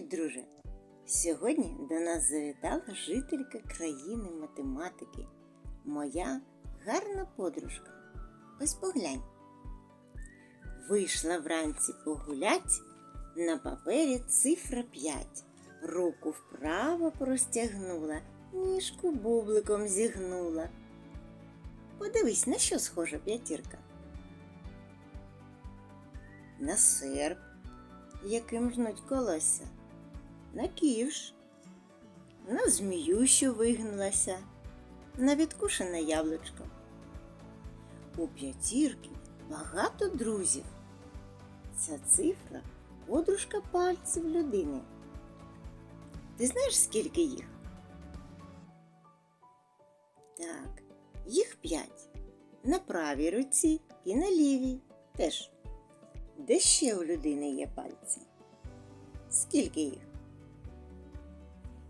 друже! Сьогодні до нас завітала жителька країни математики, моя гарна подружка. Ось поглянь. Вийшла вранці погулять, на папері цифра 5. Руку вправо простягнула, ніжку бубликом зігнула. Подивись, на що схожа п'ятірка? На серп, яким жнуть колося, на ківш, на змію, що вигнулася, на відкушене яблучко. У п'ятірки багато друзів. Ця цифра подружка пальців людини. Ти знаєш, скільки їх? Так, їх п'ять. На правій руці і на лівій теж. Де ще у людини є пальці? Скільки їх?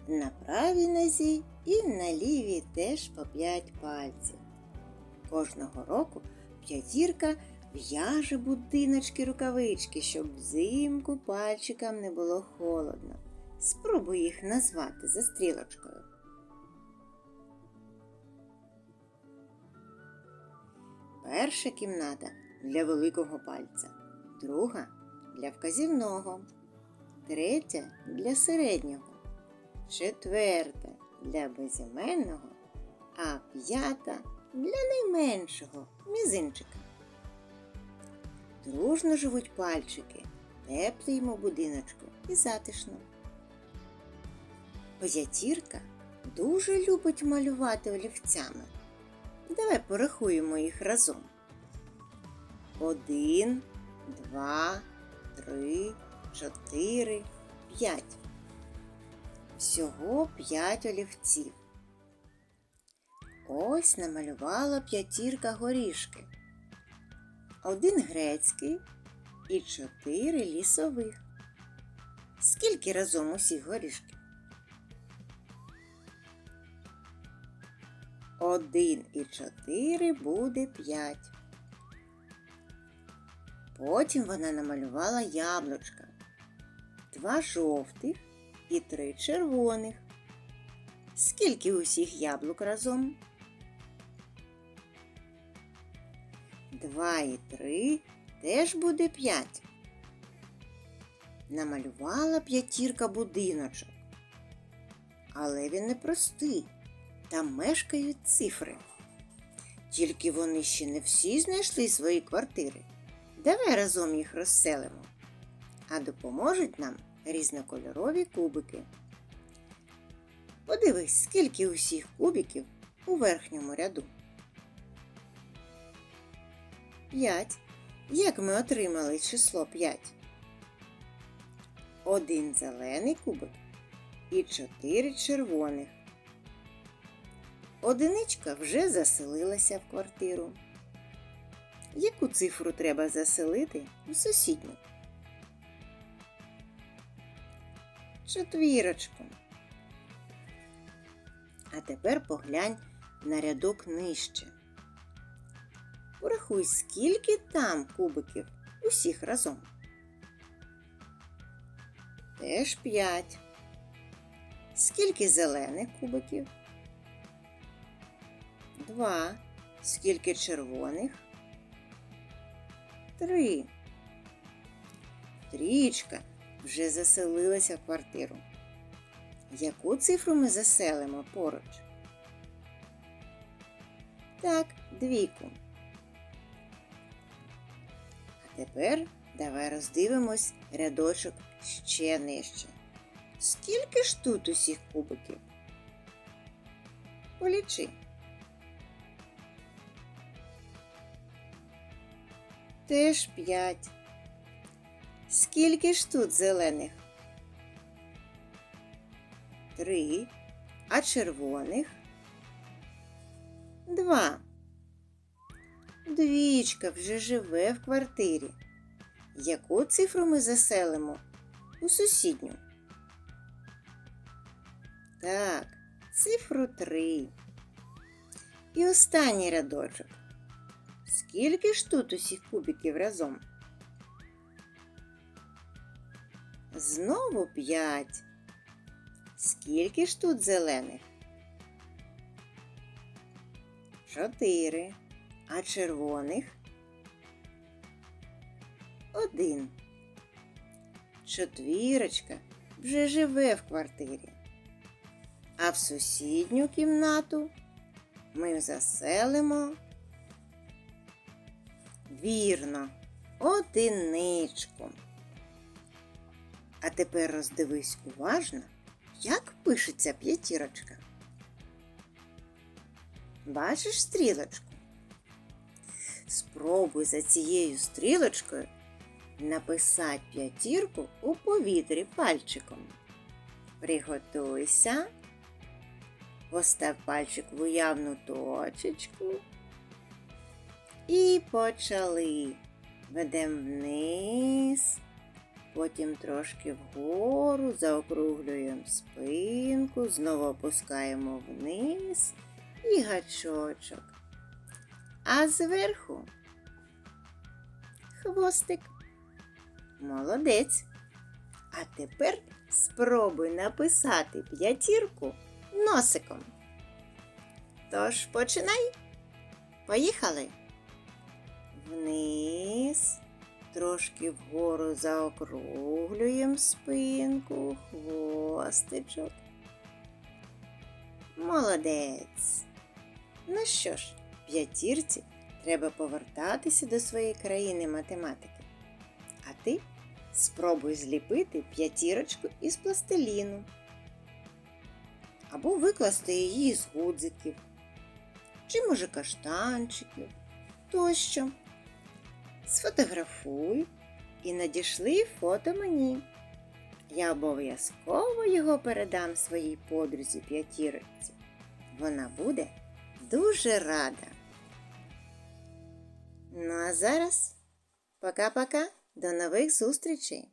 На правій нозі і на лівій теж по п'ять пальців. Кожного року п'ятірка в'яже будиночки рукавички, щоб взимку пальчикам не було холодно. Спробуй їх назвати за стрілочкою. Перша кімната для великого пальця, друга для вказівного, третя для середнього, четверта для безіменного, а п'ята для найменшого мізинчика. Дружно живуть пальчики, теплі йому будиночку і затишно. П'ятірка дуже любить малювати олівцями. Давай порахуємо їх разом. Один, два, три, чотири, п'ять. Всього п'ять олівців. Ось намалювала п'ятірка горішки. Один грецький і чотири лісових. Скільки разом усіх горішків? Один і чотири буде п'ять. Потім вона намалювала яблучка, два жовтих і три червоних. Скільки усіх яблук разом? Два і три теж буде п'ять. Намалювала п'ятірка будиночок. Але він не простий. Там мешкають цифри. Тільки вони ще не всі знайшли свої квартири. Давай разом їх розселимо. А допоможуть нам різнокольорові кубики. Подивись, скільки усіх кубиків у верхньому ряду. П'ять. Як ми отримали число 5? Один зелений кубик і чотири червоних. Одиничка вже заселилася в квартиру. Яку цифру треба заселити у сусідню? Четвірочку. А тепер поглянь на рядок нижче. Порахуй, скільки там кубиків усіх разом. Теж п'ять. Скільки зелених кубиків? Два. Скільки червоних? Три. Трічка вже заселилася в квартиру. Яку цифру ми заселимо поруч? Так, двійку. А тепер давай роздивимось рядочок ще нижче. Скільки ж тут усіх кубиків? Полічи. Теж п'ять. Скільки ж тут зелених? Три. А червоних? Два. Двічка вже живе в квартирі. Яку цифру ми заселимо? У сусідню? Так, цифру три. І останній рядочок. Скільки ж тут усіх кубиків разом? Знову п'ять. Скільки ж тут зелених? Чотири. А червоних? Один. Четвірочка вже живе в квартирі. А в сусідню кімнату ми заселимо. Вірно, одиничку. А тепер роздивись уважно, як пишеться п'ятірочка. Бачиш стрілочку? Спробуй за цією стрілочкою написати п'ятірку у повітрі пальчиком. Приготуйся. Постав пальчик в уявну точечку. І почали. Ведемо вниз, потім трошки вгору, заокруглюємо спинку, знову опускаємо вниз і гачочок. А зверху хвостик. Молодець. А тепер спробуй написати п'ятірку носиком. Тож починай. Поїхали. Вниз, трошки вгору заокруглюємо спинку, хвостичок. Молодець. Ну що ж, п'ятірці треба повертатися до своєї країни математики. А ти спробуй зліпити п'ятірочку із пластиліну. Або викласти її з гудзиків, чи, може, каштанчиків тощо. Сфотографуй і надішли фото мені. Я обов'язково його передам своїй подрузі п'ятірочці. Вона буде дуже рада. Ну а зараз пока-пока, до нових зустрічей!